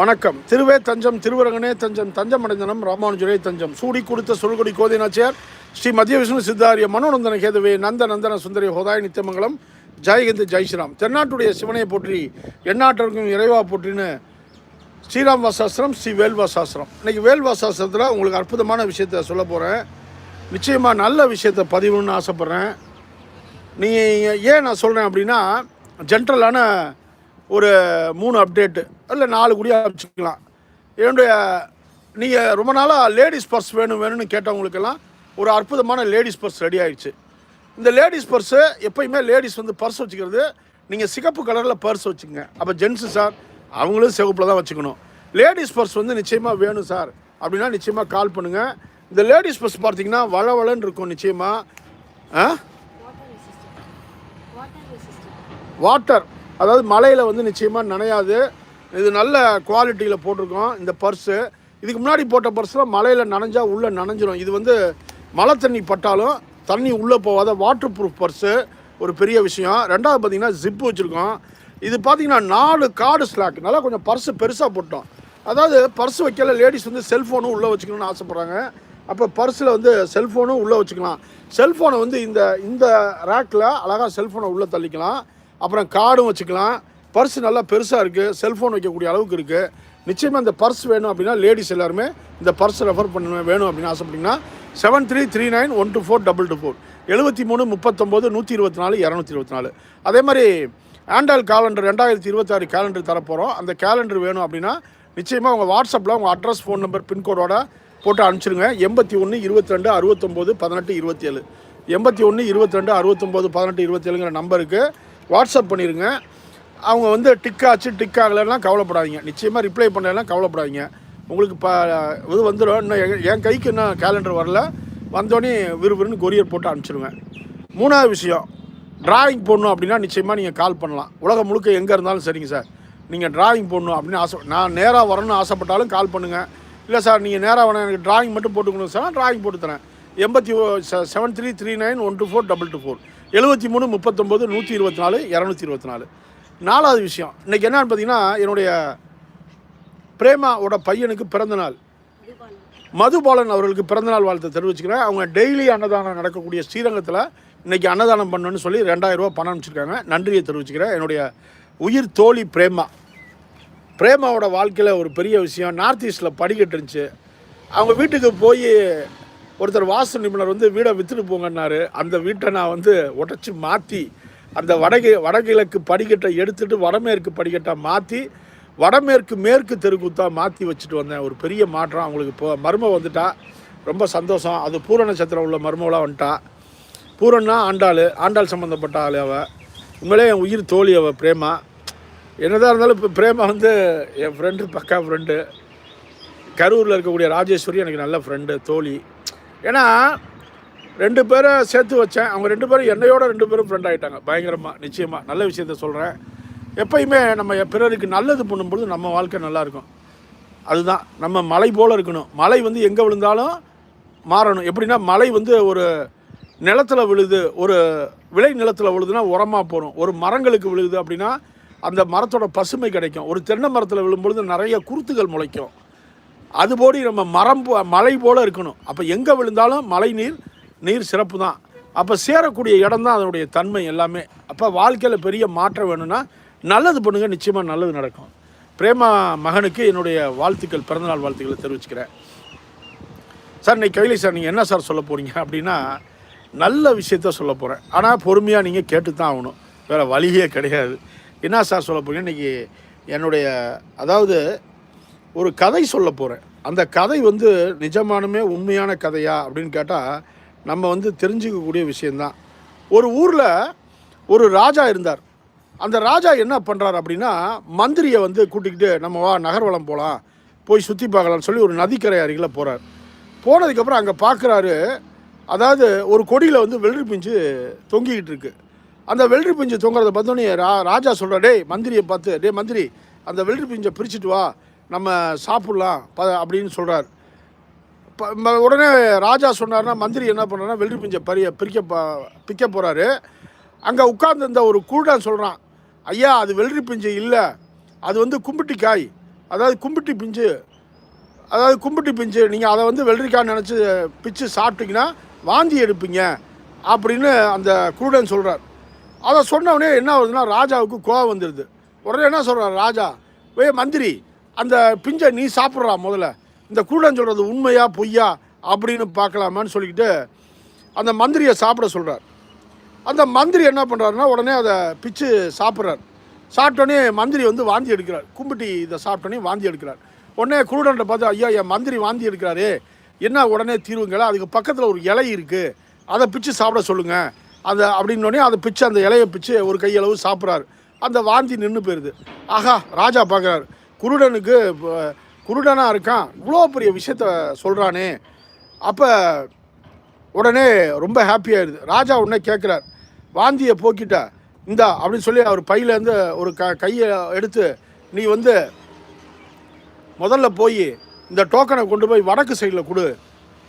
வணக்கம். திருவே தஞ்சம் திருவரங்கனே தஞ்சம் தஞ்சம் அடைந்தனம் ராமானுஜரே தஞ்சம். சூடி கொடுத்த சொல்கொடி கோதை நாச்சியார் ஸ்ரீ மத்திய விஷ்ணு சித்தாரிய மனோநந்தன கேதுவே நந்த நந்தன சுந்தரி ஹோதாய் நித்தியமங்கலம். ஜெயஹிந்த் ஜெய் ஸ்ரீராம். தென்னாட்டுடைய சிவனையை போற்றி எண்ணாட்டருக்கும் இறைவா போற்றின்னு ஸ்ரீராம் வாசாஸ்திரம் ஸ்ரீ வேல்வாசாஸ்திரம். இன்னைக்கு வேல்வாசாஸ்திரத்தில் உங்களுக்கு அற்புதமான விஷயத்த சொல்ல போகிறேன் நிச்சயமாக நல்ல விஷயத்தை பதிவுன்னு ஆசைப்பட்றேன். நீங்கள் ஏன் நான் சொல்கிறேன் அப்படின்னா ஜென்ரலான ஒரு மூணு அப்டேட்டு இல்லை நாலு கூடிய வச்சுக்கலாம். என்னுடைய நீங்கள் ரொம்ப நாளாக லேடிஸ் பர்ஸ் வேணும் வேணும்னு கேட்டவங்களுக்கெல்லாம் ஒரு அற்புதமான லேடிஸ் பர்ஸ் ரெடி ஆயிடுச்சு. இந்த லேடிஸ் பர்ஸு எப்பயுமே லேடிஸ் வந்து பர்ஸ் வச்சுக்கிறது நீங்கள் சிகப்பு கலரில் பர்ஸ் வச்சுக்கோங்க. அப்போ ஜென்ஸு சார் அவங்களும் சிவப்பில் தான் வச்சுக்கணும். லேடிஸ் பர்ஸ் வந்து நிச்சயமாக வேணும் சார் அப்படின்னா நிச்சயமாக கால் பண்ணுங்கள் இந்த லேடிஸ் பர்ஸ் பார்த்தீங்கன்னா வள வளன்னு இருக்கும் நிச்சயமாக வாட்டர் அதாவது மலையில் வந்து நிச்சயமாக நனையாது. இது நல்ல குவாலிட்டியில் போட்டிருக்கோம் இந்த பர்ஸு இதுக்கு முன்னாடி போட்ட பர்ஸில் மலையில் நனைஞ்சால் உள்ளே நனைஞ்சிரும். இது வந்து மழை தண்ணி பட்டாலும் தண்ணி உள்ளே போகாத வாட்டர் ப்ரூஃப் பர்ஸு ஒரு பெரிய விஷயம். ரெண்டாவது பார்த்திங்கன்னா ஜிப்பு வச்சுருக்கோம். இது பார்த்தீங்கன்னா நாலு கார்டு ஸ்லாக் நல்லா கொஞ்சம் பர்ஸு பெருசாக போட்டோம். அதாவது பர்ஸ் வைக்கல லேடிஸ் வந்து செல்ஃபோனும் உள்ளே வச்சுக்கணும்னு ஆசைப்பட்றாங்க. அப்போ பர்ஸில் வந்து செல்ஃபோனும் உள்ளே வச்சுக்கலாம். செல்ஃபோனை வந்து இந்த இந்த ரேக்கில் அழகாக செல்ஃபோனை உள்ளே தள்ளிக்கலாம். அப்புறம் கார்டும் வச்சுக்கலாம். பர்ஸ் நல்லா பெருசாக இருக்குது செல்ஃபோன் வைக்கக்கூடிய அளவுக்கு இருக்குது நிச்சயமாக இந்த பர்ஸ் வேணும் அப்படின்னா லேடிஸ் எல்லாருமே இந்த பர்ஸ் ரெஃபர் பண்ண வேணும் அப்படின்னு ஆசைப்பட்டீங்கன்னா seven three three nine one two four double two four எழுபத்தி மூணு முப்பத்தொம்போது நூற்றி இருபத்தி நாலு இரநூத்தி இருபத்தி நாலு. அதே மாதிரி ஆண்டால் காலண்டர் ரெண்டாயிரத்தி இருபத்தாறு கேலண்டர் தரப்போகிறோம் அந்த கேலண்டர் வேணும் அப்படின்னா நிச்சயமாக உங்கள் வாட்ஸ்அப்பில் உங்கள் அட்ரஸ் ஃபோன் நம்பர் பின்கோடோட போட்டு அனுப்பிச்சிருங்க. எண்பத்தி ஒன்று இருபத்தி ரெண்டு அறுபத்தொம்போது பதினெட்டு இருபத்தி ஏழு. எண்பத்தி ஒன்று இருபத்தி ரெண்டு அறுபத்தொம்போது பதினெட்டு இருபத்தி ஏழுங்கிற நம்பருக்கு வாட்ஸ்அப் பண்ணிடுங்க அவங்க வந்து டிக் ஆச்சு டிக் ஆகலைன்னா கவலைப்படாதீங்க. நிச்சயமாக ரிப்ளை பண்ணலாம் கவலைப்படாதீங்க. உங்களுக்கு இப்போ இது வந்துடும் இன்னும் என் கைக்கு இன்னும் கேலண்டர் வரல. வந்தோடனே விறுவிறுன்னு கொரியர் போட்டு அனுப்பிச்சிடுவேன் மூணாவது விஷயம். டிராயிங் போடணும் அப்படின்னா நிச்சயமாக நீங்கள் கால் பண்ணலாம். உலகம் முழுக்க எங்கே இருந்தாலும் சரிங்க சார். நீங்கள் டிராயிங் போடணும் அப்படின்னு ஆசை நான் நேராக வரணும்னு ஆசைப்பட்டாலும் கால் பண்ணுங்கள் இல்லை சார் நீங்கள் நேராக வேணாம் எனக்கு டிராயிங் மட்டும் போட்டுக்கணும் சார் டிராயிங் போட்டு தரேன். எண்பத்தி seven three three nine one two four double two four எழுபத்தி மூணு முப்பத்தொம்போது நூற்றி இருபத்தி நாலு இரநூத்தி இருபத்தி நாலு. நாலாவது விஷயம். இன்றைக்கி என்னன்னு பார்த்தீங்கன்னா என்னுடைய பிரேமாவோட பையனுக்கு பிறந்த நாள். மதுபாலன் அவர்களுக்கு பிறந்தநாள் வாழ்த்தை தெரிவிச்சுக்கிறேன். அவங்க டெய்லி அன்னதானம் நடக்கக்கூடிய ஸ்ரீரங்கத்தில் இன்னைக்கு அன்னதானம் பண்ணணும்னு சொல்லி ரெண்டாயிரரூபா பணம் அனுப்பிச்சிருக்காங்க. நன்றியை தெரிவிச்சுக்கிறேன். என்னுடைய உயிர் தோழி பிரேமா. பிரேமாவோட வாழ்க்கையில் ஒரு பெரிய விஷயம். நார்த் ஈஸ்டில் படிக்கட்டு இருந்துச்சு. அவங்க வீட்டுக்கு போய் ஒருத்தர் வாஸ்து நிபுணர் வந்து வீடை விற்றுட்டு போங்கன்னாரு. அந்த வீட்டை நான் வந்து உடச்சி மாற்றி அந்த வடகி வடகிழக்கு படிக்கட்டை எடுத்துகிட்டு வடமேற்கு படிக்கட்டை மாற்றி வடமேற்கு மேற்கு தெருக்கூத்தா மாற்றி வச்சுட்டு வந்தேன். ஒரு பெரிய மாற்றம் அவங்களுக்கு இப்போ. மரும வந்துட்டா ரொம்ப சந்தோஷம். அது பூர நட்சத்திரம் உள்ள மருமவளாக வந்துட்டா. பூரன்னா ஆண்டாள் ஆண்டாள் சம்மந்தப்பட்ட ஆள் அவள் உண்மையிலே என் உயிர் தோழி அவள் பிரேமா. என்னதான் இருந்தாலும் இப்போ பிரேமா வந்து என் ஃப்ரெண்டு பக்கா ஃப்ரெண்டு கரூரில் இருக்கக்கூடிய ராஜேஸ்வரி எனக்கு நல்ல ஃப்ரெண்டு தோழி. ஏன்னா ரெண்டு பேரை சேர்த்து வச்சேன். அவங்க ரெண்டு பேரும் என்னையோட ரெண்டு பேரும் ஃப்ரெண்ட் ஆகிட்டாங்க பயங்கரமாக நிச்சயமாக நல்ல விஷயத்த சொல்கிறேன் எப்பயுமே நம்ம பிறருக்கு நல்லது பண்ணும்பொழுது நம்ம வாழ்க்கை நல்லாயிருக்கும் அதுதான். நம்ம மலை போல் இருக்கணும். மலை வந்து எங்கே விழுந்தாலும் மாறணும். எப்படின்னா மலை வந்து ஒரு நிலத்தில் விழுது ஒரு விளை நிலத்தில் விழுதுன்னா உரமாக போகிறோம் ஒரு மரங்களுக்கு விழுது அப்படின்னா அந்த மரத்தோட பசுமை கிடைக்கும். ஒரு தென்னை மரத்தில் விழும்பொழுது நிறைய குருத்துகள் முளைக்கும். அதுபோடி நம்ம மரம் போ- மலை போல் இருக்கணும். அப்போ எங்கே விழுந்தாலும் மழை நீர் நீர் சிறப்பு தான். அப்போ சேரக்கூடிய இடம் தான் அதனுடைய தன்மை எல்லாமே. அப்போ வாழ்க்கையில் பெரிய மாற்றம் வேணும்னா நல்லது பண்ணுங்க நிச்சயமாக நல்லது நடக்கும். பிரேமா மகனுக்கு என்னுடைய வாழ்த்துக்கள் பிறந்தநாள் வாழ்த்துக்களை தெரிவிச்சுக்கிறேன். சார் இன்னைக்கு கைலி சார் நீங்கள் என்ன சார் சொல்ல போகிறீங்க அப்படின்னா நல்ல விஷயத்த சொல்ல போகிறேன் ஆனால் பொறுமையாக நீங்கள் கேட்டு தான் ஆகணும். வேறு வழியே கிடையாது. என்ன சார் சொல்ல போகிறீங்க இன்றைக்கி என்னுடைய அதாவது ஒரு கதை சொல்ல போகிறேன் அந்த கதை வந்து நிஜமானுமே உண்மையான கதையா அப்படின்னு கேட்டால் நம்ம வந்து தெரிஞ்சுக்கக்கூடிய விஷயந்தான் ஒரு ஊரில் ஒரு ராஜா இருந்தார். அந்த ராஜா என்ன பண்ணுறார் அப்படின்னா மந்திரியை வந்து கூட்டிக்கிட்டு நம்ம வா நகர்வலம் போகலாம் போய் சுற்றி பார்க்கலாம்னு சொல்லி ஒரு நதிக்கரை அருகில் போகிறார் போனதுக்கப்புறம் அங்கே பார்க்குறாரு அதாவது ஒரு கொடியில் வந்து வெள்ளரி பிஞ்சு தொங்கிக்கிட்டு இருக்கு. அந்த வெள்ளரி பிஞ்சு தொங்குறத பார்த்தோன்னே ரா ராஜா சொல்கிறார் டேய் மந்திரியை பார்த்து டேய் மந்திரி அந்த வெள்ளரி பிஞ்சை பிரிச்சுட்டு வா நம்ம சாப்பிட்லாம் ப அப்படின்னு சொல்கிறார் உடனே ராஜா சொன்னார்னா மந்திரி என்ன பண்ணார்னா வெள்ளி பிஞ்சை பறிய பிரிக்க பிக்க போகிறாரு அங்கே உட்கார்ந்திருந்த ஒரு கூடான் சொல்கிறான் ஐயா அது வெள்ளரி பிஞ்சு இல்லை அது வந்து கும்பிட்டி காய். அதாவது கும்பிட்டி பிஞ்சு அதாவது கும்பிட்டி பிஞ்சு நீங்கள் அதை வந்து வெள்ளரிக்காய் நினச்சி பிச்சு சாப்பிட்டீங்கன்னா வாந்தி எடுப்பீங்க அப்படின்னு அந்த குருடன் சொல்கிறார் அதை சொன்னவொடனே என்ன ஆகுதுன்னா ராஜாவுக்கு கோவம் வந்துடுது உடனே என்ன சொல்கிறார் ராஜா வே மந்திரி அந்த பிஞ்சை நீ சாப்பிட்றா முதல்ல. இந்த குருடன் சொல்கிறது உண்மையா பொய்யா அப்படின்னு பார்க்கலாமான்னு சொல்லிக்கிட்டு அந்த மந்திரியை சாப்பிட சொல்கிறார் அந்த மந்திரி என்ன பண்ணுறாருன்னா உடனே அதை பிச்சு சாப்பிட்றார். சாப்பிட்டோன்னே மந்திரி வந்து வாந்தி எடுக்கிறார். கும்பிட்டி இதை சாப்பிட்டோன்னே வாந்தி எடுக்கிறார். உடனே குருடன்ட்ட பார்த்து ஐயா என் மந்திரி வாந்தி எடுக்கிறாரே. என்ன உடனே தீர்வுங்களா? அதுக்கு பக்கத்தில் ஒரு இலை இருக்குது அதை பிச்சு சாப்பிட சொல்லுங்கள் அதை அப்படின்னோடனே அதை பிச்சு அந்த இலையை பிச்சு ஒரு கையளவு சாப்பிட்றாரு. அந்த வாந்தி நின்று போயிடுது ஆஹா ராஜா பார்க்குறாரு. குருடனுக்கு குருடனாக இருக்கான். இவ்வளோ பெரிய விஷயத்த சொல்கிறானே அப்போ உடனே ரொம்ப ஹாப்பியாகிடுது ராஜா உடனே கேட்குறார் வாந்தியை போக்கிட்ட. இந்தா அப்படின்னு சொல்லி அவர் பையிலேருந்து ஒரு க கையை எடுத்து நீ வந்து முதல்ல போய் இந்த டோக்கனை கொண்டு போய் வடக்கு சைடில் கொடு.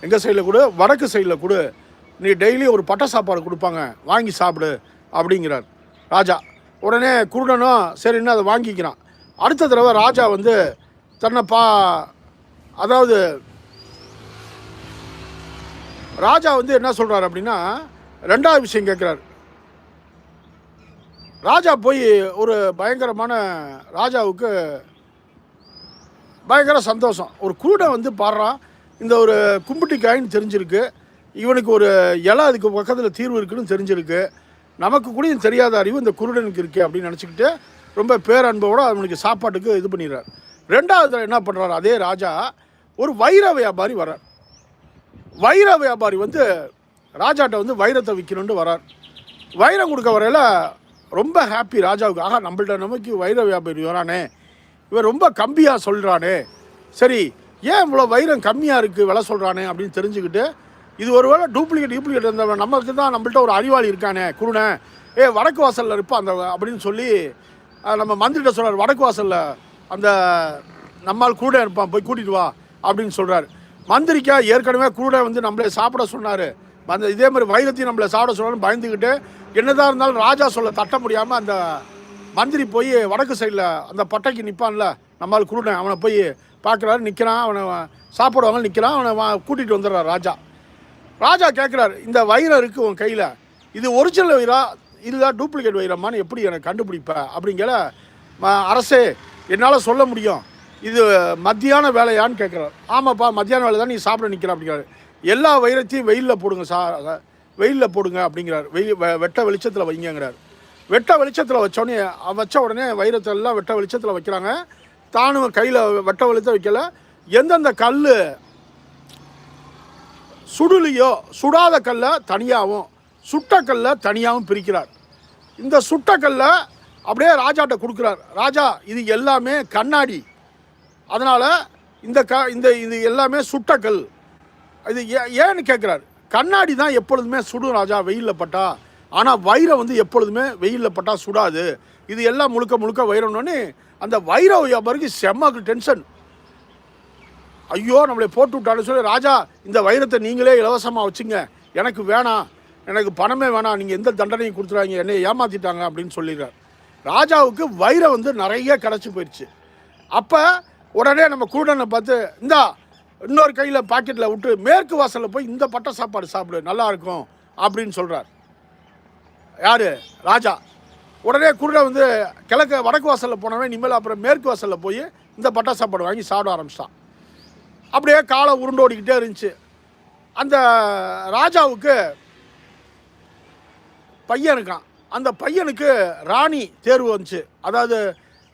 எங்கள் சைடில் கொடு? வடக்கு சைடில் கொடு. நீ டெய்லி ஒரு பட்டை சாப்பாடு கொடுப்பாங்க. வாங்கி சாப்பிடு. அப்படிங்கிறார். ராஜா உடனே குருடனும் சரின்னு அதை வாங்கிக்கிறான். அடுத்த தடவை ராஜா வந்து தன்னை பா அதாவது ராஜா வந்து என்ன சொல்கிறார் அப்படின்னா ரெண்டாவது விஷயம் கேட்குறாரு. ராஜா போய் ஒரு பயங்கரமான ராஜாவுக்கு பயங்கர சந்தோஷம். ஒரு குருடன் வந்து பாடுறான் இந்த ஒரு கும்பிட்டி காயின்னு தெரிஞ்சிருக்கு. இவனுக்கு ஒரு இலை அதுக்கு பக்கத்தில் தீர்வு இருக்குன்னு தெரிஞ்சிருக்கு. நமக்கு கூட தெரியாத அறிவு இந்த குருடனுக்கு இருக்குது அப்படின்னு நினச்சிக்கிட்டு ரொம்ப பேரன்போட அவனுக்கு சாப்பாட்டுக்கு இது பண்ணிடுறார். ரெண்டாவது என்ன பண்ணுறாரு அதே ராஜா ஒரு வைர வியாபாரி வர்றார். வைர வியாபாரி வந்து ராஜாட்ட வந்து வைரத்தை விற்கணுன்ட்டு வரார் வைரம் கொடுக்க வரையில் ரொம்ப ஹாப்பி ராஜாவுக்கு ஆகா நம்மள்ட்ட நமக்கு வைர வியாபாரி வரானே. இவன் ரொம்ப கம்மியாக சொல்கிறானே சரி ஏன் இவ்வளோ வைரம் கம்மியாக இருக்குது விலை சொல்கிறானே அப்படின்னு தெரிஞ்சுக்கிட்டு இது ஒருவேளை டூப்ளிகேட் டூப்ளிகேட் இருந்தவன் நமக்கு தான் நம்மள்ட்ட ஒரு அறிவாளி இருக்கானே குருணை. ஏ வடக்கு வாசலில் இருப்பான் அந்த அப்படின்னு சொல்லி நம்ம மந்திரிட்ட சொல்கிறார் வடக்கு வாசலில் அந்த நம்மால் கூட இருப்பான் போய் கூட்டிகிட்டு வா அப்படின்னு சொல்கிறார் மந்திரிக்கா ஏற்கனவே கூட வந்து நம்மளே சாப்பிட சொன்னார். அந்த இதே மாதிரி வைரத்தையும் நம்மளை சாப்பிட சொன்னாலும் பயந்துக்கிட்டு என்னதான் இருந்தாலும் ராஜா சொல்ல தட்ட முடியாமல் அந்த மந்திரி போய் வடக்கு சைடில் அந்த பட்டைக்கு நிற்பான்ல நம்மால் குருடன் அவனை போய் பார்க்குறாரு நிற்கிறான் அவனை சாப்பிடுவாங்க நிற்கிறான் அவனை கூட்டிகிட்டு வந்துடுறார் ராஜா. ராஜா கேட்குறாரு இந்த வைரம் இருக்குது உன் கையில். இது ஒரிஜினல் வைரா இதுதான் டூப்ளிகேட் வைரமானு எப்படி எனக்கு கண்டுபிடிப்ப? அப்படிங்கிற அரசே என்னால் சொல்ல முடியும். இது மத்தியான வேலையான்னு கேட்குறாரு ஆமாப்பா மத்தியான வேலை தான் நீ சாப்பிட நிற்கிற அப்படிங்கிறாரு. எல்லா வைரத்தையும் வெயிலில் போடுங்க சா வெயிலில் போடுங்க அப்படிங்கிறார். வெயில் வெ- வெட்ட வெளிச்சத்தில் வைங்கிறார் வெட்ட வெளிச்சத்தில் வச்சோடனே வச்ச உடனே வைரத்தை எல்லாம் வெட்ட வெளிச்சத்தில் வைக்கிறாங்க. தானும் கையில் வெட்ட வெளிச்சம் வைக்கல. எந்தெந்த கல் சுடுலையோ சுடாத கல்லை தனியாகவும் சுட்டக்கல்ல தனியாகவும் பிரிக்கிறார். இந்த சுட்டக்கல்ல அப்படியே ராஜாட்ட கொடுக்குறார். ராஜா இது எல்லாமே கண்ணாடி. அதனால் இந்த க இந்த இது எல்லாமே சுட்டக்கல். இது ஏ- ஏன்னு கேட்குறாரு. கண்ணாடி தான் எப்பொழுதுமே சுடும் ராஜா வெயிலில் பட்டா. ஆனால் வைரம் வந்து எப்பொழுதுமே வெயிலில் பட்டா சுடாது. இது எல்லாம் முழுக்க முழுக்க வைரம்னோடனே அந்த வைர வியாபாரிக்கு செம்மக்கு டென்ஷன். ஐயோ நம்மளை போட்டு விட்டான்னு சொல்லி ராஜா இந்த வைரத்தை நீங்களே இலவசமாக வச்சுங்க. எனக்கு வேணாம். எனக்கு பணமே வேணாம் நீங்கள் எந்த தண்டனையும் கொடுத்துறாங்க என்னை ஏமாற்றிட்டாங்க அப்படின்னு சொல்லிடுறார். ராஜாவுக்கு வைரம் வந்து நிறைய கிடச்சி போயிடுச்சு. அப்போ உடனே நம்ம குருடனை பார்த்து இந்தா இன்னொரு கையில் பாக்கெட்டில் விட்டு மேற்கு வாசலில் போய் இந்த பட்டை சாப்பாடு சாப்பிடு நல்லா இருக்கும் அப்படின்னு சொல்கிறார் யார்? ராஜா. உடனே குருடை வந்து கிழக்கு வடக்கு வாசலில் போனவன் இனிமேல் அப்புறம் மேற்கு வாசலில் போய் இந்த பட்டை சாப்பாடு வாங்கி சாப்பிட ஆரம்பிச்சிட்டான். அப்படியே காலம் உருண்டோடிக்கிட்டே இருந்துச்சு. அந்த ராஜாவுக்கு பையன் இருக்கான். அந்த பையனுக்கு ராணி தேர்வு வந்துச்சு. அதாவது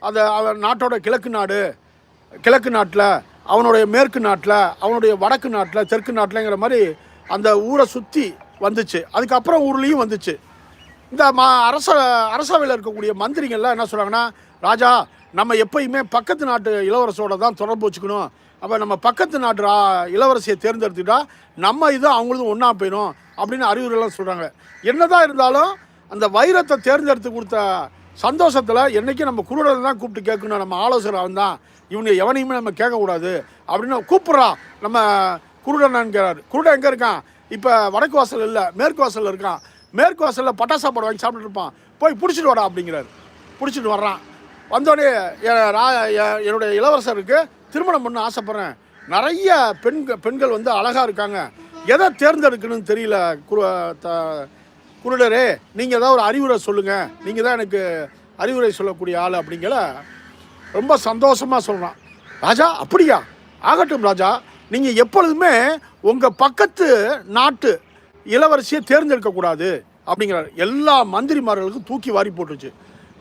அந்த அவன் நாட்டோட கிழக்கு நாடு கிழக்கு நாட்டில் அவனுடைய மேற்கு நாட்டில் அவனுடைய வடக்கு நாட்டில் தெற்கு நாட்டிலங்கிற மாதிரி அந்த ஊரை சுற்றி வந்துச்சு. அதுக்கப்புறம் ஊர்லேயும் வந்துச்சு. இந்த மா அரச அரசவையில் இருக்கக்கூடிய மந்திரிகள்லாம் என்ன சொல்கிறாங்கன்னா ராஜா நம்ம எப்பயுமே பக்கத்து நாட்டு இளவரசோட தான் தொடர்பு வச்சுக்கணும். அப்போ நம்ம பக்கத்து நாட்டு இளவரசியை தேர்ந்தெடுத்துட்டா நம்ம இது அவங்களும் ஒன்றா போயிடும் அப்படின்னு அறிவுரைலாம் சொல்கிறாங்க என்னதான் இருந்தாலும் அந்த வைரத்தை தேர்ந்தெடுத்து கொடுத்த சந்தோஷத்தில் என்றைக்கும் நம்ம குருடரை தான் கூப்பிட்டு கேட்கணும் நம்ம ஆலோசனை அவன் தான் இவனை எவனையுமே நம்ம கேட்கக்கூடாது அப்படின்னு கூப்பிட்றா நம்ம குருடனான்கிறார். குருடன் எங்கே இருக்கான்? இப்போ வடக்கு வாசல் இல்லை மேற்கு வாசலில் இருக்கான். மேற்கு வாசலில் பட்டா சாப்பாடு வாங்கி சாப்பிட்டுட்டு இருப்பான். போய் பிடிச்சிட்டு வாடா அப்படிங்கிறார். பிடிச்சிட்டு வர்றான். வந்தோடனே என்னுடைய இளவரசருக்கு திருமணம் பண்ண ஆசைப்பட்றேன். நிறைய பெண்கள் பெண்கள் வந்து அழகாக இருக்காங்க. எதை தேர்ந்தெடுக்கணும்னு தெரியல குரு த- குருடரே நீங்கள் ஏதாவது ஒரு அறிவுரை சொல்லுங்கள் நீங்கள் தான் எனக்கு அறிவுரை சொல்லக்கூடிய ஆள் அப்படிங்கிற ரொம்ப சந்தோஷமாக சொல்கிறான் ராஜா அப்படியா? ஆகட்டும் ராஜா நீங்கள் எப்பொழுதுமே உங்கள் பக்கத்து நாட்டு இளவரசியை தேர்ந்தெடுக்கக்கூடாது அப்படிங்கிறார். எல்லா மந்திரிமார்களுக்கும் தூக்கி வாரி போட்டுருச்சு.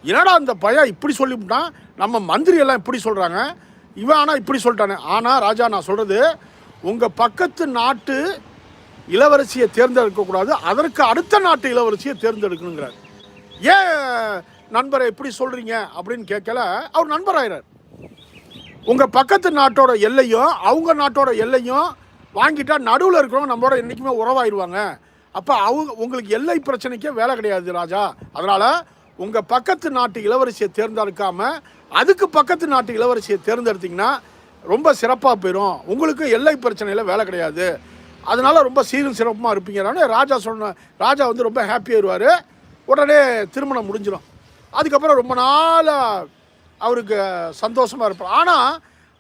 என்னடா அந்த பையன் இப்படி சொல்லிவிட்டான்? நம்ம மந்திரி எல்லாம் இப்படி சொல்கிறாங்க இவன் ஆனால் இப்படி சொல்லிட்டானே. ஆனால் ராஜா நான் சொல்கிறது உங்கள் பக்கத்து நாட்டு இளவரசியை தேர்ந்தெடுக்கக்கூடாது அதற்கு அடுத்த நாட்டு இளவரசியை தேர்ந்தெடுக்கணுங்கிறார். ஏன் நண்பரை எப்படி சொல்கிறீங்க அப்படின்னு கேட்கல அவர் நண்பராகிறார் உங்கள் பக்கத்து நாட்டோட எல்லையும் அவங்க நாட்டோட எல்லையும் வாங்கிட்டா நடுவில் இருக்கிறவங்க நம்மளோட என்றைக்குமே உறவாயிடுவாங்க அப்போ அவங்க உங்களுக்கு எல்லை பிரச்சனைக்கே வேலை கிடையாது ராஜா. அதனால் உங்கள் பக்கத்து நாட்டு இளவரசியை தேர்ந்தெடுக்காமல் அதுக்கு பக்கத்து நாட்டு இளவரசியை தேர்ந்தெடுத்தீங்கன்னா ரொம்ப சிறப்பாக போயிடும் உங்களுக்கு எல்லை பிரச்சனையில் வேலை கிடையாது. அதனால் ரொம்ப சீரும் சிறப்புமாக இருப்பீங்கன்னு ராஜா சொன்ன ராஜா வந்து ரொம்ப ஹாப்பியாக வருவார் உடனே திருமணம் முடிஞ்சிடும் அதுக்கப்புறம் ரொம்ப நாளாக அவருக்கு சந்தோஷமாக இருப்பார். ஆனால்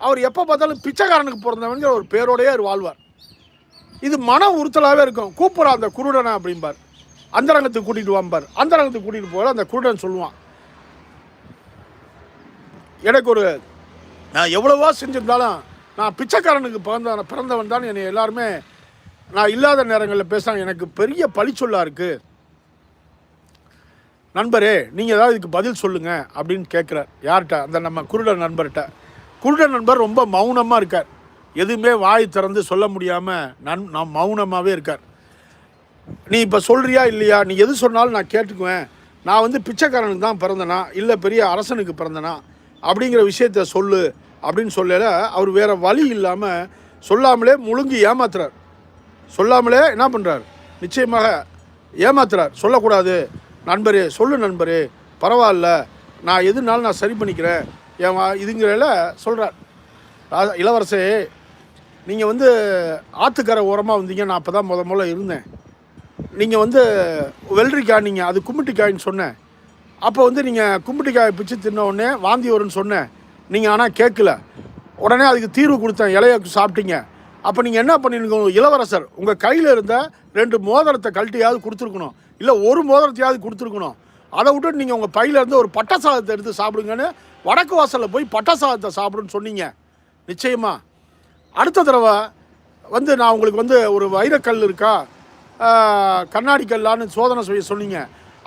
அவர் எப்போ பார்த்தாலும் பிச்சைக்காரனுக்கு பிறந்தவங்கிற ஒரு பேரோடையே அவர் வாழ்வார். இது மன உறுத்தலாகவே இருக்கும். கூப்பிட்ற அந்த குருடனை அப்படிம்பார். அந்தரங்கத்துக்கு கூட்டிகிட்டு வாம்பார். அந்தரங்கத்துக்கு கூட்டிகிட்டு போகிற அந்த குருடன் சொல்லுவான். எனக்கு ஒரு நான் எவ்வளவோ செஞ்சிருந்தாலும் நான் பிச்சைக்காரனுக்கு பிறந்த பிறந்தவன் தான் என்னை எல்லாருமே நான் இல்லாத நேரங்களில் பேசுகிறாங்க எனக்கு பெரிய பழிச்சொல்லாக இருக்குது நண்பரே நீங்கள் ஏதாவது இதுக்கு பதில் சொல்லுங்கள் அப்படின்னு கேட்குறார் யார்கிட்ட? அந்த நம்ம குருடன் நண்பர்கிட்ட. குருடன் நண்பர் ரொம்ப மௌனமாக இருக்கார். எதுவுமே வாய் திறந்து சொல்ல முடியாமல் நன் நான் மௌனமாகவே இருக்கார். நீ இப்போ சொல்கிறியா இல்லையா? நீ எது சொன்னாலும் நான் கேட்டுக்குவேன். நான் வந்து பிச்சைக்காரனுக்கு தான் பிறந்தனா இல்லை பெரிய அரசனுக்கு பிறந்தனா அப்படிங்கிற விஷயத்த சொல்லு அப்படின்னு சொல்லல. அவர் வேறு வழி இல்லாமல் சொல்லாமலே முழுங்கி ஏமாத்துறார். சொல்லாமலே என்ன பண்ணுறார் நிச்சயமாக ஏமாத்துறார். சொல்லக்கூடாது. நண்பரே சொல்லு நண்பரே பரவாயில்ல. நான் எதுனாலும் நான் சரி பண்ணிக்கிறேன். ஏன் இதுங்கிறல சொல்கிறார் இளவரசே நீங்கள் வந்து ஆற்றுக்கரை ஓரமாக வந்தீங்க. நான் அப்போ தான் முத முதல்ல இருந்தேன். நீங்கள் வந்து வெள்ளரிக்காய் நீங்கள் அது கும்மிட்டிக்காயின்னு சொன்னேன். அப்போ வந்து நீங்கள் கும்பிட்டிக்காய் பிச்சு தின்ன உடனே வாந்தி வரும்னு சொன்னேன். நீங்கள் ஆனால் கேட்கல. உடனே அதுக்கு தீர்வு கொடுத்தேன். இலைய சாப்பிட்டீங்க. அப்போ நீங்கள் என்ன பண்ணிருக்கணும்? இளவரசர் உங்கள் கையில் இருந்த ரெண்டு மோதிரத்தை கழட்டியாவது கொடுத்துருக்கணும். இல்லை ஒரு மோதிரத்தையாவது கொடுத்துருக்கணும். அதை விட்டுட்டு நீங்கள் உங்கள் பையிலேருந்து ஒரு பட்டை சாதத்தை எடுத்து சாப்பிடுங்கன்னு வடக்கு வாசலில் போய் பட்டை சாதத்தை சாப்பிடுன்னு சொன்னீங்க. நிச்சயமா. அடுத்த தடவை வந்து நான் உங்களுக்கு வந்து ஒரு வைரக்கல் இருக்கா? கண்ணாடி கல்லான்னு சோதனை செய்ய சொன்னீங்க.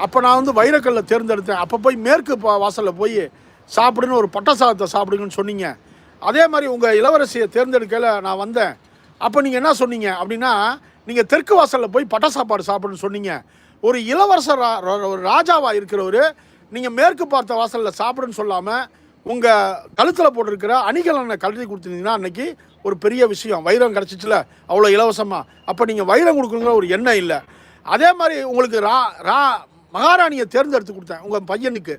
அப்போ நான் வந்து வைரக்கல்லை தேர்ந்தெடுத்தேன். அப்போ போய் மேற்கு பா- போய் சாப்பிடுன்னு ஒரு பட்ட சாதத்தை சாப்பிடுங்கன்னு சொன்னீங்க. அதே மாதிரி உங்கள் இளவரசியை தேர்ந்தெடுக்கையில் நான் வந்தேன். அப்போ நீங்கள் என்ன சொன்னீங்க? அப்படின்னா நீங்கள் தெற்கு வாசலில் போய் பட்டை சாப்பாடு சாப்பிடுன்னு சொன்னீங்க. ஒரு இளவரசர் ரா- ஒரு ராஜாவாக இருக்கிறவர் நீங்கள் மேற்கு பார்த்த வாசலில் சாப்பிடுன்னு சொல்லாமல் உங்கள் கழுத்தில் போட்டிருக்கிற அணிகலனை கழட்டி கொடுத்துருந்தீங்கன்னா அன்னைக்கு ஒரு பெரிய விஷயம். வைரம் கிடச்சிச்சில அவ்வளோ இலவசமாக அப்போ நீங்கள் வைரம் கொடுக்கணுங்கிற ஒரு எண்ணம் இல்லை. அதே மாதிரி உங்களுக்கு ரா ரா மகாராணியை தேர்ந்தெடுத்து கொடுத்தேன் உங்கள் பையனுக்கு.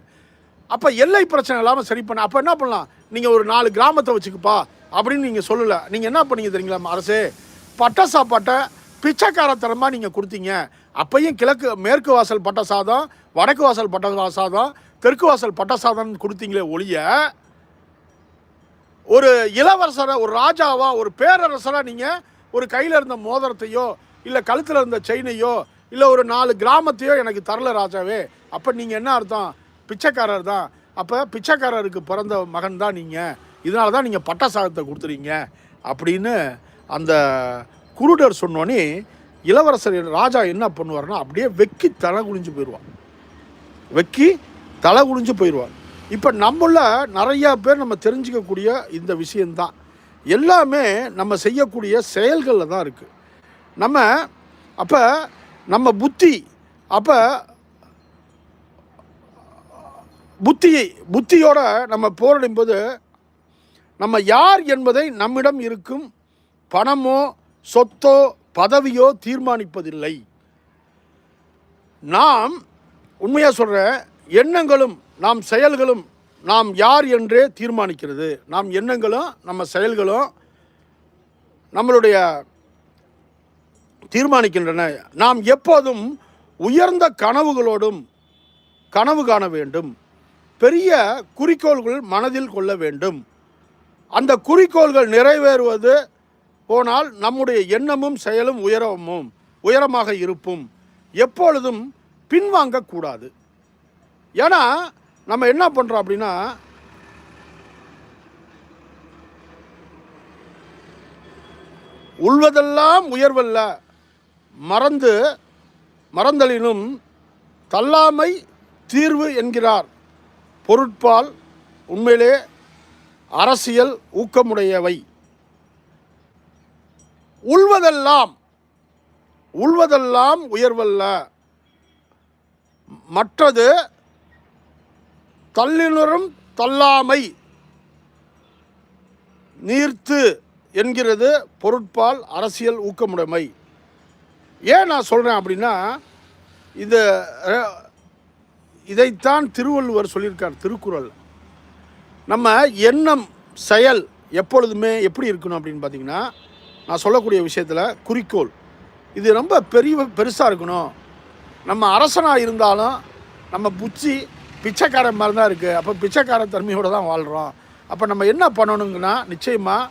அப்போ எல்லை பிரச்சனை இல்லாமல் சரி பண்ண அப்போ என்ன பண்ணலாம்? நீங்கள் ஒரு நாலு கிராமத்தை வச்சுக்குப்பா அப்படின்னு நீங்கள் சொல்லலை. நீங்கள் என்ன பண்ணீங்க தெரியுங்களா அரசே? பட்ட சாப்பாட்டை பிச்சைக்காரத்தனமாக நீங்கள் கொடுத்தீங்க. அப்பையும் கிழக்கு மேற்கு வாசல் பட்ட சாதம் வடக்கு வாசல் பட்ட சாதம் தெற்கு வாசல் பட்ட சாதம் கொடுத்தீங்களே ஒழிய ஒரு இளவரசரை ஒரு ராஜாவா ஒரு பேரரசராக நீங்கள் ஒரு கையில் இருந்த மோதிரத்தையோ இல்லை கழுத்தில் இருந்த செயினையோ இல்லை ஒரு நாலு கிராமத்தையோ எனக்கு தரல ராஜாவே. அப்போ நீங்கள் என்ன அர்த்தம்? பிச்சைக்காரர் தான். அப்போ பிச்சைக்காரருக்கு பிறந்த மகன் தான் நீங்கள் இதனால தான் நீங்கள் பட்டசாகத்தை கொடுத்துறீங்க. அப்படின்னு அந்த குருடர் சொன்னோன்னே இளவரசர் ராஜா என்ன பண்ணுவார்னா அப்படியே வெக்கி தலை குனிஞ்சு போயிடுவான் வெக்கி தலை குனிஞ்சு போயிடுவார் இப்போ நம்மள நிறையா பேர் நம்ம தெரிஞ்சுக்கக்கூடிய இந்த விஷயந்தான் எல்லாமே நம்ம செய்யக்கூடிய செயல்களில் தான் இருக்குது நம்ம அப்போ நம்ம புத்தி அப்போ புத்தியை புத்தியோட நம்ம போராடும் போது நம்ம யார் என்பதை நம்மிடம் இருக்கும் பணமோ சொத்தோ பதவியோ தீர்மானிப்பதில்லை. நாம் உண்மையாக சொல்கிற எண்ணங்களும் நாம் செயல்களும் நாம் யார் என்றே தீர்மானிக்கிறது. நாம் எண்ணங்களும் நம்ம செயல்களும் நம்மளுடைய தீர்மானிக்கின்றன. நாம் எப்போதும் உயர்ந்த கனவுகளோடும் கனவு காண வேண்டும். பெரிய குறிக்கோள்கள் மனதில் கொள்ள வேண்டும். அந்த குறிக்கோள்கள் நிறைவேறுவது போனால் நம்முடைய எண்ணமும் செயலும் உயரமும் உயரமாக இருப்பும் எப்பொழுதும் பின்வாங்கக்கூடாது ஏன்னா நம்ம என்ன பண்ணுறோம் அப்படின்னா உள்வதெல்லாம் உயர்வல்ல. மறந்து மறந்தலினும் தள்ளாமை தீர்வு என்கிறார். பொருட்பால் உண்மையிலே அரசியல் ஊக்கமுடையவை. உள்வதெல்லாம் உள்வதெல்லாம் உயர்வல்ல. மற்றது தள்ளினுறும் தள்ளாமை நீர்த்து என்கிறது பொருட்பால் அரசியல் ஊக்கமுடைமை. ஏன் நான் சொல்கிறேன் அப்படின்னா இது இதைத்தான் திருவள்ளுவர் சொல்லியிருக்கார் திருக்குறள். நம்ம எண்ணம் செயல் எப்பொழுதுமே எப்படி இருக்கணும் அப்படின்னு பார்த்தீங்கன்னா நான் சொல்லக்கூடிய விஷயத்தில் குறிக்கோள். இது ரொம்ப பெரிய பெருசாக இருக்கணும். நம்ம அரசனாக இருந்தாலும் நம்ம புச்சி பிச்சைக்காரன் மாதிரி தான் இருக்குது அப்போ பிச்சைக்கார தன்மையோடு தான் வாழ்கிறோம் அப்போ நம்ம என்ன பண்ணணுங்கன்னா நிச்சயமாக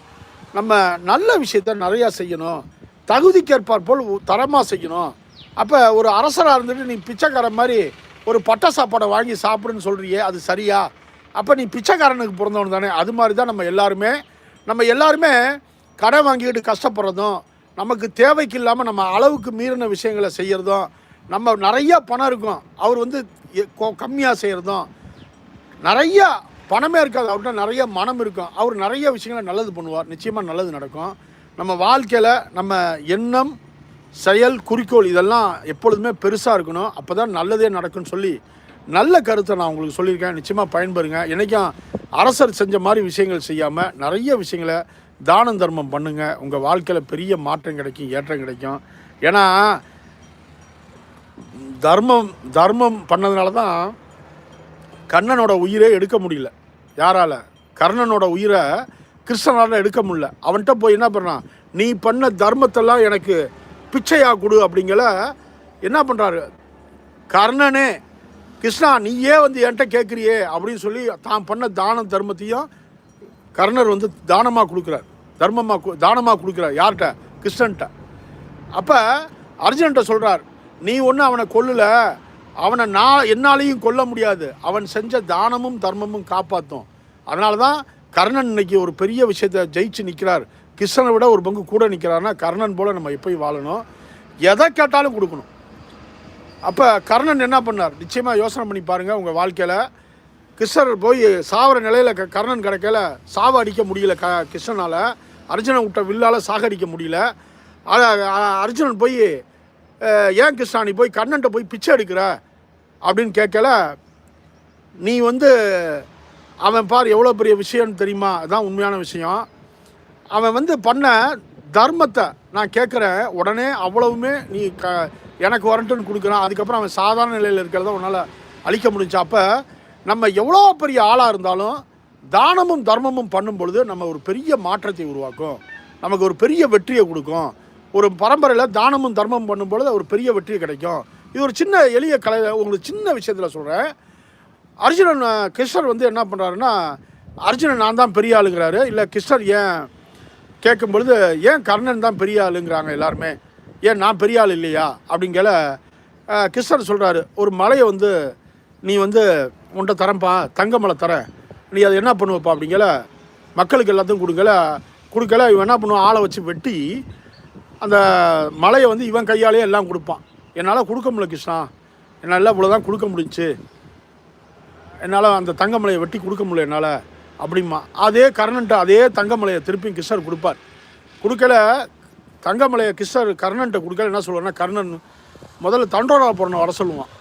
நம்ம நல்ல விஷயத்த நிறையா செய்யணும். தகுதிக்கேற்பார் போல் தரமாக செய்யணும். அப்போ ஒரு அரசராக இருந்துட்டு நீ பிச்சைக்காரன் மாதிரி ஒரு பட்டை சாப்பாடை வாங்கி சாப்பிடுன்னு சொல்கிறியே அது சரியா? அப்போ நீ பிச்சைக்காரனுக்கு பிறந்தவன் தானே. அது மாதிரி தான் நம்ம எல்லாருமே நம்ம எல்லாருமே கடன் வாங்கிக்கிட்டு கஷ்டப்படுறதும் நமக்கு தேவைக்கு இல்லாமல் நம்ம அளவுக்கு மீறின விஷயங்களை செய்கிறதும் நம்ம நிறையா பணம் இருக்கும். அவர் வந்து கம்மியாக செய்கிறதும் நிறையா பணமே இருக்காது. அவர்கிட்ட நிறைய மனம் இருக்கும். அவர் நிறைய விஷயங்களை நல்லது பண்ணுவார். நிச்சயமாக நல்லது நடக்கும். நம்ம வாழ்க்கையில் நம்ம எண்ணம் செயல் குறிக்கோள் இதெல்லாம் எப்பொழுதுமே பெருசாக இருக்கணும். அப்போ தான் நல்லதே நடக்கும்னு சொல்லி நல்ல கருத்தை நான் உங்களுக்கு சொல்லியிருக்கேன். நிச்சயமாக பயன்பெறுங்க. என்றைக்கும் அரசர் செஞ்ச மாதிரி விஷயங்கள் செய்யாமல் நிறைய விஷயங்களை தானம் தர்மம் பண்ணுங்கள் உங்கள் வாழ்க்கையில் பெரிய மாற்றம் கிடைக்கும் ஏற்றம் கிடைக்கும். ஏன்னா தர்மம் தர்மம் பண்ணதுனால தான் கண்ணனோட உயிரே எடுக்க முடியல. யாரால்? கர்ணனோட உயிரை கிருஷ்ணனால் எடுக்க முடில அவன்கிட்ட போய் என்ன பண்ணான் நீ பண்ண தர்மத்தெல்லாம் எனக்கு பிச்சையாக கொடு அப்படிங்கல என்ன பண்ணுறாரு கர்ணனே கிருஷ்ணா நீயே வந்து என்கிட்ட கேட்குறியே அப்படின்னு சொல்லி தான் பண்ண தான தர்மத்தையும் கர்ணர் வந்து தானமாக கொடுக்குறார். தர்மமாக தானமாக கொடுக்குறார் யார்கிட்ட? கிருஷ்ணன்ட்ட. அப்போ அர்ஜுன்கிட்ட சொல்கிறார் நீ ஒன்றும் அவனை கொல்லலை. அவனை நான் என்னாலையும் கொல்ல முடியாது. அவன் செஞ்ச தானமும் தர்மமும் காப்பாற்றும் அதனால தான் கர்ணன் இன்னைக்கு ஒரு பெரிய விஷயத்தை ஜெயிச்சு நிற்கிறார் கிருஷ்ணனை விட ஒரு பங்கு கூட நிற்கிறாருன்னா கர்ணன் போல் நம்ம எப்போயும் வாழணும்? எதை கேட்டாலும் கொடுக்கணும். அப்போ கர்ணன் என்ன பண்ணார்? நிச்சயமாக யோசனை பண்ணி பாருங்கள் உங்கள் வாழ்க்கையில். கிருஷ்ணர் போய் சாவர நிலையில் க கர்ணன் கிடைக்கல. சாவ அடிக்க முடியல க கிருஷ்ணனால். அர்ஜுனன் விட்ட வில்லால் சாகடிக்க முடியல. அர்ஜுனன் போய் ஏன் கிருஷ்ணா நீ போய் கர்ணன்ட்ட போய் பிச்சை எடுக்கிற? அப்படின்னு கேட்கல. நீ வந்து அவன் பார் எவ்வளோ பெரிய விஷயம்னு தெரியுமா? அதுதான் உண்மையான விஷயம். அவன் வந்து பண்ண தர்மத்தை நான் கேட்குறேன் உடனே அவ்வளவுமே நீ க எனக்கு வரட்டுன்னு கொடுக்குறான். அதுக்கப்புறம் அவன் சாதாரண நிலையில் இருக்கிறத உன்னால் அழிக்க முடிஞ்சு. அப்போ நம்ம எவ்வளோ பெரிய ஆளாக இருந்தாலும் தானமும் தர்மமும் பண்ணும் பொழுது நம்ம ஒரு பெரிய மாற்றத்தை உருவாக்கும். நமக்கு ஒரு பெரிய வெற்றியை கொடுக்கும். ஒரு பரம்பரையில் தானமும் தர்மமும் பண்ணும் பொழுது ஒரு பெரிய வெற்றி கிடைக்கும். இது ஒரு சின்ன எளிய கலை உங்களுக்கு சின்ன விஷயத்தில் சொல்கிறேன் அர்ஜுனன் கிருஷ்ணர் வந்து என்ன பண்ணுறாருன்னா அர்ஜுனன் நான் தான் பெரிய ஆளுங்கிறாரு. இல்லை கிருஷ்ணர் ஏன் கேட்கும் பொழுது ஏன் கர்ணன் தான் பெரிய ஆளுங்கிறாங்க எல்லாருமே? ஏன் நான் பெரிய ஆள் இல்லையா? அப்படிங்கல கிருஷ்ணர் சொல்கிறாரு ஒரு மலையை வந்து நீ வந்து உன்ட்ட தரேன்ப்பா தங்க மலை தரேன் நீ அதை என்ன பண்ணுவப்பா? அப்படிங்கல மக்களுக்கு எல்லாத்தையும் கொடுக்கல கொடுக்கல இவன் என்ன பண்ணுவான்? ஆளை வச்சு வெட்டி அந்த மலையை வந்து இவன் கையாலேயே எல்லாம் கொடுப்பான். என்னால் கொடுக்க முடியல கிருஷ்ணா. என்னால் இவ்வளோ தான் கொடுக்க முடிஞ்சுச்சு. என்னால் அந்த தங்கமலையை வெட்டி கொடுக்க முடியல என்னால். அப்படிமா. அதே கர்ணன்ட்ட அதே தங்கமலையை திருப்பி கிருஷ்ணர் கொடுப்பார். கொடுக்கல. தங்கமலையை கிருஷ்ணர் கர்ணன்ட்ட கொடுக்கல. என்ன சொல்லுவேன்னா கர்ணன் முதல்ல தண்டோரா போறனை வர சொல்லுவான்.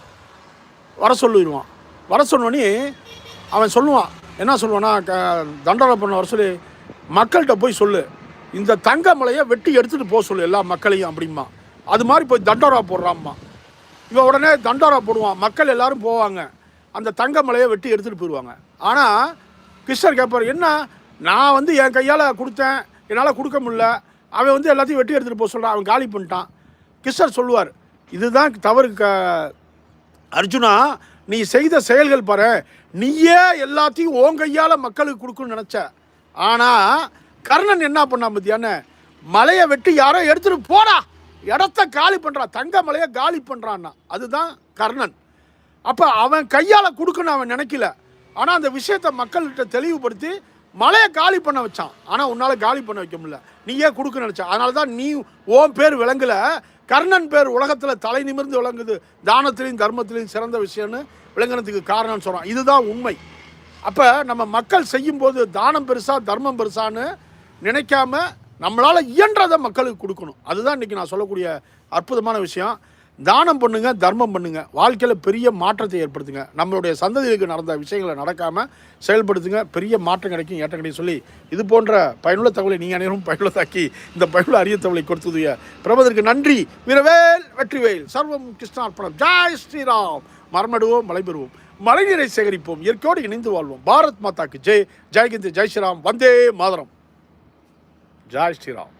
வர சொல்லிடுவான். வர சொன்னோடனே அவன் சொல்லுவான். என்ன சொல்லுவான்னா க தண்டோரா பொண்ணை வர சொல்லி மக்கள்கிட்ட போய் சொல்லு. இந்த தங்கமலையை வெட்டி எடுத்துகிட்டு போக சொல்லு எல்லா மக்களையும் அப்படிமா அது மாதிரி போய் தண்டோரா போடுறாம்மா. இவன் உடனே தண்டோரா போடுவான். மக்கள் எல்லாரும் போவாங்க. அந்த தங்க மலையை வெட்டி எடுத்துகிட்டு போயிடுவாங்க ஆனால் கிருஷ்ணர் கேட்பார் என்ன? நான் வந்து என் கையால் கொடுத்தேன். என்னால் கொடுக்க முடியல. அவன் வந்து எல்லாத்தையும் வெட்டி எடுத்துகிட்டு போக சொல்கிறான் அவன் காலி பண்ணிட்டான். கிருஷ்ணர் சொல்லுவார் இதுதான் தவறு க அர்ஜுனா நீ செய்த செயல்கள் பாரு. நீயே எல்லாத்தையும் உன் கையால் மக்களுக்கு கொடுக்கணும்னு நினச்ச. ஆனால் கர்ணன் என்ன பண்ணான் பத்தியானே மலையை வெட்டி யாரோ எடுத்துகிட்டு போடா. இடத்த காலி பண்ணுறான் தங்க மலையை காலி பண்ணுறான்னா அதுதான் கர்ணன். அப்போ அவன் கையால் கொடுக்கணும் அவன் நினைக்கல. ஆனால் அந்த விஷயத்தை மக்கள்கிட்ட தெளிவுபடுத்தி மலையை காலி பண்ண வச்சான். ஆனால் உன்னால் காலி பண்ண வைக்க முடியல. நீயே கொடுக்க நினச்ச? அதனால தான் நீ ஓன் பேர் விளங்கலை. கர்ணன் பேர் உலகத்தில் தலை நிமிர்ந்து விளங்குது. தானத்திலையும் தர்மத்திலையும் சிறந்த விஷயம்னு விளங்கினதுக்கு காரணம்னு சொல்கிறான் இதுதான் உண்மை. அப்போ நம்ம மக்கள் செய்யும்போது தானம் பெருசா தர்மம் பெருசான்னு நினைக்காம நம்மளால் இயன்றதை மக்களுக்கு கொடுக்கணும். அதுதான் இன்றைக்கி நான் சொல்லக்கூடிய அற்புதமான விஷயம். தானம் பண்ணுங்க தர்மம் பண்ணுங்க. வாழ்க்கையில் பெரிய மாற்றத்தை ஏற்படுத்துங்க. நம்மளுடைய சந்ததிகளுக்கு நடந்த விஷயங்களை நடக்காமல் செயல்படுத்துங்க. பெரிய மாற்றம் கிடைக்கும் ஏற்றம் கிடைக்கும் சொல்லி இது போன்ற பயனுள்ள தகவலை நீங்கள் அனைவரும் பயனுள்ளதாக்கி இந்த பயனுள்ள அரிய தகவலை கொடுத்ததுய பிரபதற்கு நன்றி. வீரவேல் வெற்றிவேல். சர்வம் கிருஷ்ணார்ப்பணம். ஜாய் ஸ்ரீராம். மரமடுவோம் மலை பெறுவோம் மழைநீரை சேகரிப்போம். இயற்கையோடு இணைந்து வாழ்வோம். பாரத் மாதாக்கு ஜெய். ஜெய்கிந்த் ஜெய் ஸ்ரீராம். வந்தே மாதரம். ஜாய் ஸ்ரீராம்.